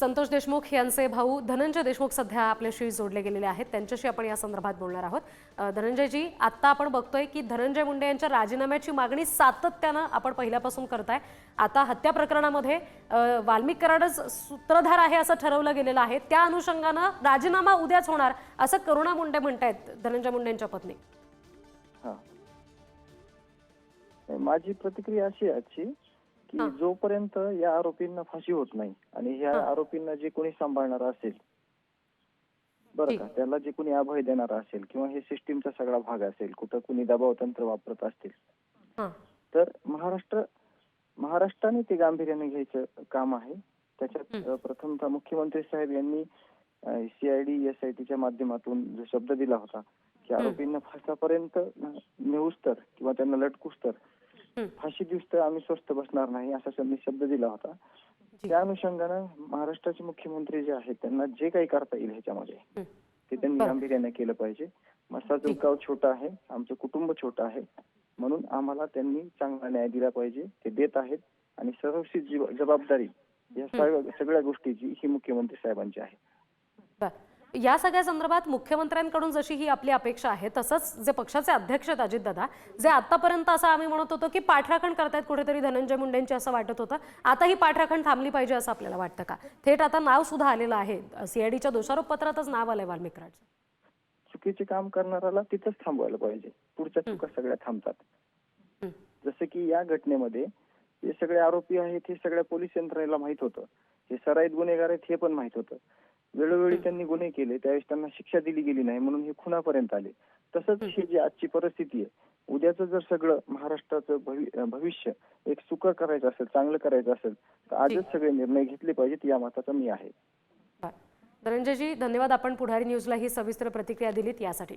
संतोष देशमुख यांचे भाऊ धनंजय देशमुख सध्या आपल्याशी जोडले गेलेले आहेत. त्यांच्याशी आपण या संदर्भात बोलणार आहोत. धनंजयजी आत्ता आपण बघतोय की धनंजय मुंडे यांच्या राजीनाम्याची मागणी सातत्यानं आपण पहिल्यापासून करताय. आता हत्या प्रकरणामध्ये वाल्मिक कराडच सूत्रधार आहे असं ठरवलं गेलेलं आहे. त्या अनुषंगानं राजीनामा उद्याच होणार असं करुणा मुंडे म्हणतायत धनंजय मुंडेंच्या पत्नी. माझी प्रतिक्रिया अशी आहे आजची की जोपर्यंत या आरोपींना फाशी होत नाही आणि ह्या आरोपींना जे कोणी सांभाळणार असेल बरं का त्याला जे कोणी अभय देणार असेल किंवा हे सिस्टीमचा सगळा भाग असेल कुठं कुणी दबाव तंत्र वापरत असतील तर महाराष्ट्र महाराष्ट्राने ते गांभीर्याने घ्यायचं काम आहे. त्याच्यात प्रथमतः मुख्यमंत्री साहेब यांनी सीआयडी एसआयटीच्या माध्यमातून जो शब्द दिला होता की आरोपींना फासापर्यंत नेऊस तर किंवा त्यांना लटकूस तर हं. फाशी दिवस तर आम्ही स्वस्थ बसणार नाही असा त्यांनी शब्द दिला होता. त्या अनुषंगानं महाराष्ट्राचे मुख्यमंत्री जे आहेत त्यांना जे काही करता येईल ह्याच्यामध्ये. ते त्यांनी गांभीर्याने केलं पाहिजे. मसाचा गाव छोटा आहे आमचं कुटुंब छोटं आहे. म्हणून आम्हाला त्यांनी चांगला न्याय दिला पाहिजे ते देत आहेत. आणि जीव- जबाबदारी या सगळ्या गोष्टीची ही मुख्यमंत्री साहेबांची आहे. या सगळ्या संदर्भात मुख्यमंत्र्यांकडून जशी ही आपली अपेक्षा आहे तसंच जे पक्षाचे अध्यक्ष आहेत अजितदादा जे आतापर्यंत असं आम्ही म्हणत होतो की पाठराखण करतायत कुठेतरी धनंजय मुंडेंची असं वाटत होतं. आता ही पाठराखण थांबली पाहिजे असं आपल्याला वाटतं का? थेट आता नाव सुद्धा आलेलं आहे. सीआयडीच्या दोषारोप पत्रातच नाव आलंय वाल्मिक कराडचं चुकीचे काम करणाऱ्याला तिथंच थांबवायला पाहिजे. पुढच्या चुका सगळ्या थांबतात. जसं की या घटनेमध्ये हे सगळे आरोपी आहेत हे सगळ्या पोलीस यंत्रणेला माहीत होतं. हे सराईत गुन्हेगार आहेत हे पण माहीत होतं. वेळोवेळी त्यांनी गुन्हे केले त्यावेळेस त्यांना शिक्षा दिली गेली नाही म्हणून हे खुनापर्यंत आले. तसंच ही जी आजची परिस्थिती आहे उद्याचं जर सगळं महाराष्ट्राचं भवि- भविष्य एक सुकर करायचं असेल चांगलं करायचं असेल तर आजच सगळे निर्णय घेतले पाहिजेत या मताचा मी आहे. धनंजयजी धन्यवाद. आपण पुढारी न्यूजला ही सविस्तर प्रतिक्रिया दिलीत यासाठी.